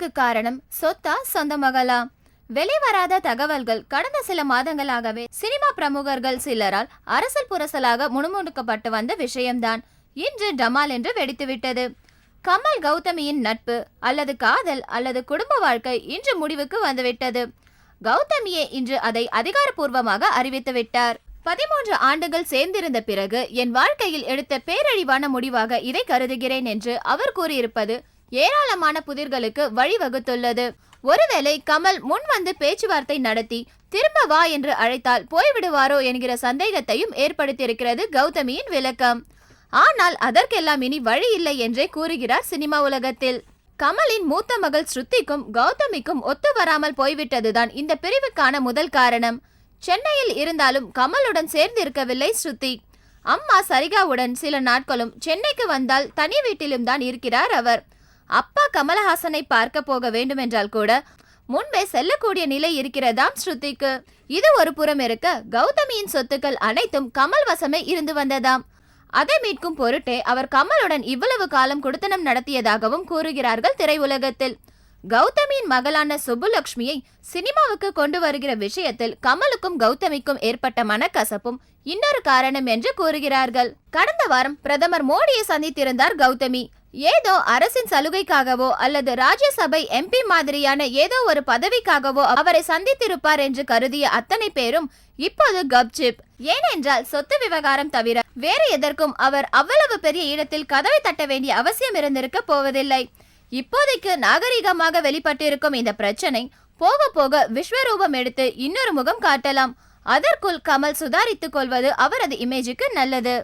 இதற்கு காரணம் சொத்தா சொந்த மகளா வெளிவராத தகவல்கள் கடந்த சில மாதங்களாகவே சினிமா பிரமுகர்கள் சிலரால் அரசல் புரசலாக முணுமுணுக்கப்பட்டு வந்த விஷயம்தான். இன்று டமால் என்று வெடித்துவிட்டது. கமல் கௌதமியின் நட்பு அல்லது காதல் அல்லது குடும்ப வாழ்க்கை இன்று முடிவுக்கு வந்துவிட்டது. கௌதமியே இன்று அதை அதிகாரப்பூர்வமாக அறிவித்து விட்டார். பதிமூன்று ஆண்டுகள் சேர்ந்திருந்த பிறகு என் வாழ்க்கையில் எடுத்த பேரழிவான முடிவாக இதை கருதுகிறேன் என்று அவர் கூறியிருப்பது ஏராளமான புதிர்களுக்கு வழிவகுத்துள்ளது. ஒருவேளை கமல் முன் வந்து பேச்சுவார்த்தை நடத்தி திரும்ப வா என்று அழைத்தால் போய்விடுவாரோ என்கிற சந்தேகத்தையும் ஏற்படுத்தியிருக்கிறது கௌதமியின் விளக்கம். ஆனால் அதற்கெல்லாம் இனி வழி இல்லை என்றே கூறுகிறார் சினிமா உலகத்தில். கமலின் மூத்த மகள் ஸ்ருதிக்கும் கௌதமிக்கும் ஒத்து வராமல் போய்விட்டதுதான் இந்த பிரிவுக்கான முதல் காரணம். சென்னையில் இருந்தாலும் கமலுடன் சேர்ந்து இருக்கவில்லை ஸ்ருதி. அம்மா சரிகாவுடன் சில நாட்களும் சென்னைக்கு வந்தால் தனி வீட்டிலும் தான் இருக்கிறார் அவர். அப்பா கமலஹாசனை பார்க்க போக வேண்டுமென்றால் கூட முன்பே செல்லக்கூடிய நிலை இருக்கிறதாம் ஸ்ருதிக்கு. இது ஒரு புறம் இருக்க கௌதமியின் சொத்துக்கள் அனைத்தும் கமல் வசமே இருந்து வந்ததாம். அதை மீட்கும் பொருட்டே அவர் கமலுடன் இவ்வளவு காலம் குடுத்தனம் நடத்தியதாகவும் கூறுகிறார்கள் திரையுலகத்தில். கௌதமியின் மகளான சுப்புலக்ஷ்மியை சினிமாவுக்கு கொண்டு வருகிற விஷயத்தில் கமலுக்கும் கௌதமிக்கும் ஏற்பட்ட மனக்கசப்பும் இன்னொரு காரணம் என்று கூறுகிறார்கள். கடந்த வாரம் பிரதமர் மோடியை சந்தித்திருந்தார் கௌதமி. ஏதோ அரசின் சலுகைக்காகவோ அல்லது ராஜ்யசபை எம்பி மாதிரியான ஏதோ ஒரு பதவிக்காகவோ அவரை சந்தித்திருப்பார் என்று கருதிய அத்தனை பேரும் இப்போது கப்சிப் ஏனென்றால் சொத்து விவகாரம் தவிர வேறு எதற்கும் அவர் அவ்வளவு பெரிய இடத்தில் கதவை தட்ட வேண்டிய அவசியம் இருந்திருக்க போவதில்லை. இப்போதைக்கு நாகரிகமாக வெளிப்பட்டிருக்கும் இந்த பிரச்சனை போக போக விஸ்வரூபம் எடுத்து இன்னொரு முகம் காட்டலாம். அதற்குள் கமல் சுதாரித்துக் கொள்வது அவரது இமேஜுக்கு நல்லது.